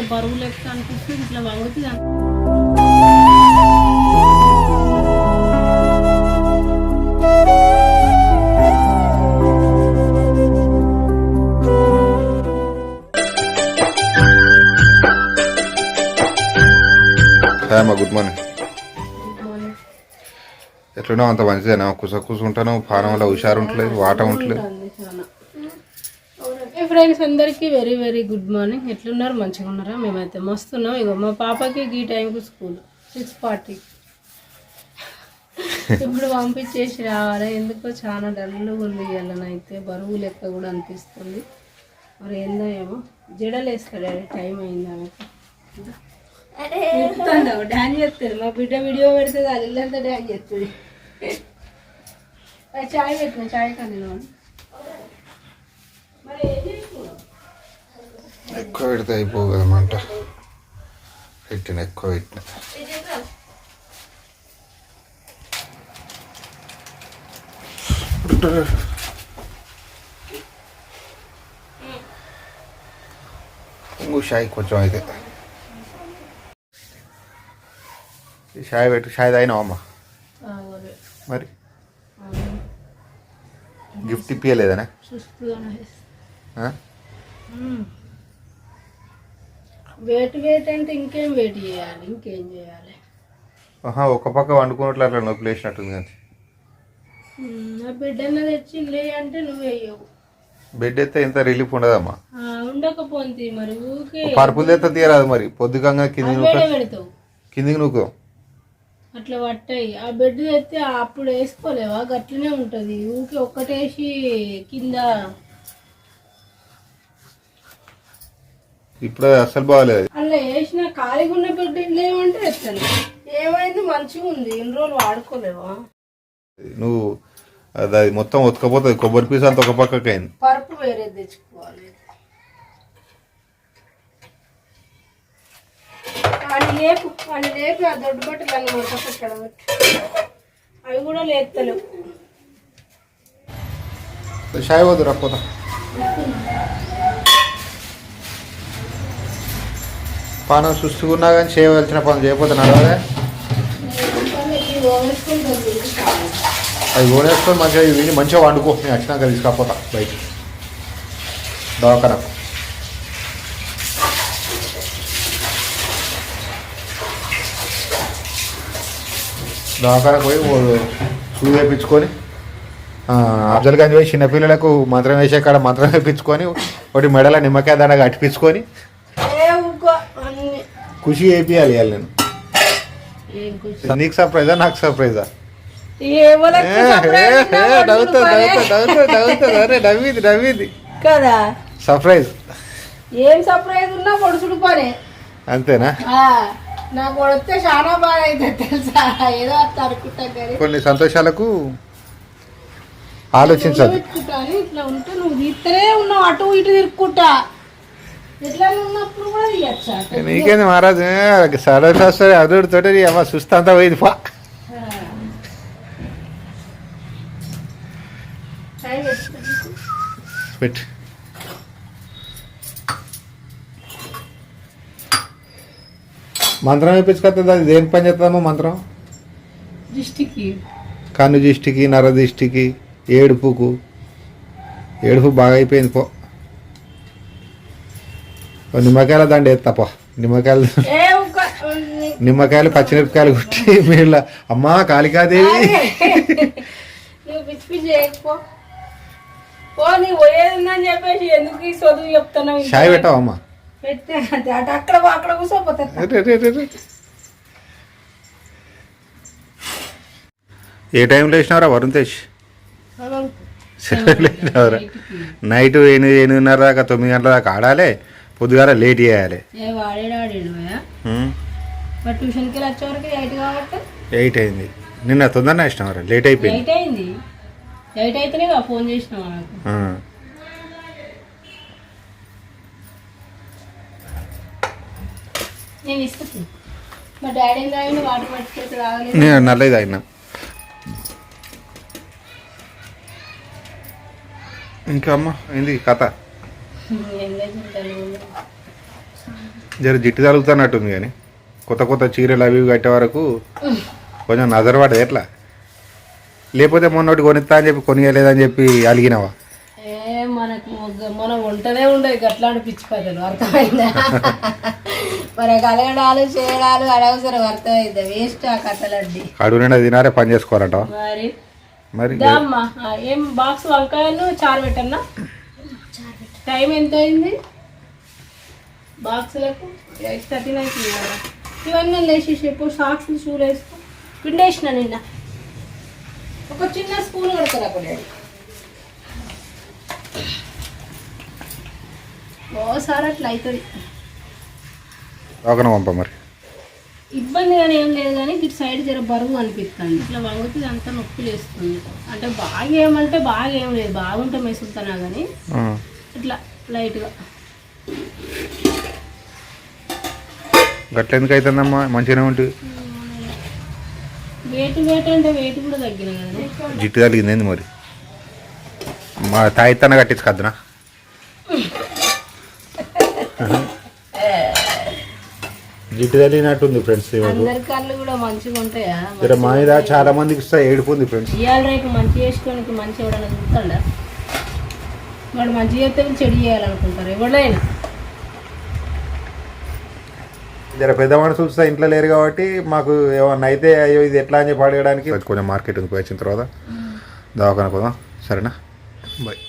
ఇట్లా బరువు లెక్క అనిపిస్తుంది ఇట్లా వంగుతుంది హాయ్ అమ్మా గుడ్ మార్నింగ్ ఎట్లున్నావు? అంత మంచిదేనా? కుస కూసుంటాను పానం వల్ల హుషారు ఉంటలేదు వాట ఉంటలేదు ఫ్రెండ్స్ అందరికీ వెరీ వెరీ గుడ్ మార్నింగ్. ఎట్లున్నారు? మంచిగా ఉన్నారా? మేమైతే మస్తున్నాం. ఇగో మా పాపకి ఈ టైంకి స్కూల్. Six forty. ఇప్పుడు పంపించేసి రావాలి. ఎందుకో చాలా డల్గా ఉంది ఇవాళనైతే బరువు లెక్క కూడా అనిపిస్తుంది. మరి ఏందో ఏమో. జడలు వేస్తాడు టైం అయింది ఆమెకు డాన్స్ చేస్తుంది మా బిడ్డ వీడియో పెడితే అది ఇల్లంతా డాన్స్ చేస్తుంది చాయ్ పెట్టిన చాయ్ కానీ మరి ఎక్కువ పెడితే అయిపోవు కదా మంట పెట్టిన ఎక్కువ పెట్టిన. ఇంకో షాయి కొంచెం అయితే. ఈ షాయి పెట్టి షాయి తాగినావా అమ్మ. మరి. గిఫ్ట్ ఇప్పియలేదనా సుస్తుగానే వేస్తా. ఆ? మ్మ్. వెయిట్ వెయిట్ అంటే ఇంకేం వెయిట్ చేయాలి? ఇంకేం చేయాలి? ఆహా ఒక పక్క వండుకున్నట్లు అట్లా నొప్పి లేచినట్టుంది కానీ. నా బిడ్డన్న తెచ్చి లే అంటే నువ్వు వేయవు. బెడ్ ఎత్తే ఎంత రిలీఫ్ ఉండదమ్మా. ఆ, ఉండకపోతే మరి ఊకే పరుపులు తెత్తే తీయరాదు మరి. పొద్దుకంగా కిందికి నూక పెడతావు? కిందికి నూకు. అట్లా పట్టాయి. ఆ బెడ్ తెస్తే అప్పుడు వేసుకోలేవా? గట్లనే ఉంటది. ఊకే ఒక్కటేసి కింద ఇప్పుడు అది అస్సలు బాగాలేదు. అలా వేసిన ఖాళీగా ఉన్న బెడ్ లేవంటే ఎత్తాను ఏమైంది? మంచిగా ఉంది. ఇన్ని రోజులు వాడుకోలేవా? నువ్వు అది అది మొత్తం ఉతకపోతుంది కొబ్బరి పీస్ అంత ఒక పక్కకి అయింది పరుపు వేరే తెచ్చుకోవాలి. వాడిని లేపు. వాడిని లేపి ఆ దొడ్డు బట్టలు పెట్టడం అవి కూడా లేస్తలేవు షాయి వద్దు రక్కపోతా పానం సుస్తుకున్నా కానీ చేయవలసిన పని చేయబోతున్నారు అదే అవి ఓనేసుకొని మంచిగా విని మంచిగా వండుకో. నేను వచ్చినాక తీసుకపోతా బయట దవాఖానకు. దవాఖానకు పోయి ఓ సూది వేయించుకొని అఫ్జల్ గంజ్ పోయి చిన్నపిల్లలకు మంత్రం వేసే కాడ మంత్రం వేయించుకొని ఒకటి మెడల నిమ్మకాయ దండ కట్టిపించుకొని ఖుషి ఇవాళ నేను నీకు సర్ప్రైజా నాకు సర్ప్రైజా నవ్వింది నవ్వింది కదా సర్ప్రైజ్ ఏం సర్ప్రైజ్ ఉన్నా పొడుచుడు పనే అంతేనా నాకు వస్తే చాలా బాగా అయితే తెలుసా ఏదో అనుకుంటాం కానీ కొన్ని సంతోషాలకు ఆలోచించాలి ఇట్లా ఉంటే నువ్వు తీస్తూనే ఉన్నావు అటు ఇటు తిరుక్కుంటా ఎట్లా ఉన్నప్పుడు కూడా తీయచ్చా నీకేంది మహారాజ్? సడన్ వస్తుంది అదుడితోటి అమ్మ అంతా పోయింది పా. పెట్టు. మంత్రం వేయించుకొస్తుంది అది దేని పని చేస్తుందమ్మా మంత్రం? దిష్టికి. కన్ను దిష్టికి నర దిష్టికి ఏడుపుకు. ఏడుపు బాగా అయిపోయింది పో. నిమ్మకాయల దండ ఎత్తా పో. నిమ్మకాయలు నిమ్మకాయలు పచ్చిమిరపకాయలు కుట్టి మీళ్ళ అమ్మా కాళికాదేవి? షాయి పెట్టావు అమ్మా? అక్కడ అక్కడ కూర్చోపోతా. ఏ టైంలో వేసినారా వరుణ్ తేజ్? నైట్ ఎనిమిది ఎనిమిదిన్నర దాకా తొమ్మిది గంటల దాకా ఆడాలి. పొద్దుగాల లేట్ చేయాలి. ఎయిట్ అయింది. నిన్న తొందరనే వేసినావరా లేట్ అయిపోయింది. ఎయిట్ అయితేనే ఫోన్ చేసినావు నాకు. ఆ. నేను ఇస్తాను మా డాడీ ఏం తాగిండు? వాటర్ పట్టుకెళ్ళి రాగలేదు నేను నల్లది తాగినా. ఇంకా అమ్మ ఏంది కథ. జర జిట్టు తగులుతున్నట్టుంది కానీ కొత్త కొత్త చీరలు అవి కట్టే వరకు కొంచెం నజర్ పడదు ఎట్లా? లేకపోతే మొన్నటి కొనిస్తా అని చెప్పి కొనియలేదని చెప్పి అలిగినావా? ఏ మనకు మనం ఉంటనే ఉండదు గట్లాంటి పిచ్చి కథలు అర్థమైందా? మనకు అలగడాలు చేయడాలు అనవసరం అర్థమైందా? వేస్ట్ ఆ కథలన్నీ. అడుగు నిండా తినారే పని చేసుకోవాలంట మరి? మరి ఏం బాక్స్ వంకాయలు చారు పెట్టన్నా? టైం ఎంత అయింది? బాక్సులకు? ఎయిట్ థర్టీ నైన్ ఇవన్నీ లేచి చెప్పు సాక్స్ షూలు వేసుకో. పిండేసిన నిన్న. ఒక చిన్న స్పూన్ కడతారు అప్పుడు డాడీ? ఓసారి అట్లా అవుతుంది పంప మరి? ఇబ్బందిగానే ఏం లేదు కానీ ఇటు సైడ్ జర బరువు అనిపిస్తుంది. ఇట్లా వంగితే అంతా నొప్పి లేస్తుంది అంటే బాగా ఏమంటే బాగా ఏం లేదు. బాగుంటే మెసులుతున్నా కానీ. ఇట్లా లైట్గా. గట్ల ఎందుకు అవుతుందమ్మా మంచిగానే ఉంటుంది వెయిట్ వెయిట్ అంటే వెయిట్ కూడా తగ్గిన కదా జిట్టు తగిలింది ఏంది మరి? మా తాయితన కట్టించుకద్దునా? జిట్టు తగిలినట్టుంది ఫ్రెండ్స్ అందరి కళ్ళు కూడా మంచిగా ఉంటాయా? ఇక్కడ మా మీద చాలా మందికి ఇస్తా ఏడుపుంది ఫ్రెండ్స్. ఇవాళ రేపు మంచి చేసుకోనికి మంచి ఎవడన్నా చూస్తాడా? వాడు మంచి చేస్తే వీళ్ళు చెడు చేయాలనుకుంటారు ఎవడైనా జర పెద్ద మనుషులు ఇంట్లో లేరు కాబట్టి మాకు ఏమన్నా అయితే అయ్యో ఇది ఎట్లా అని చెప్పి అడగడానికి. కొంచెం మార్కెట్ ఉంది వచ్చిన తర్వాత దవాఖాన పోదాం. సరేనా? బాయ్.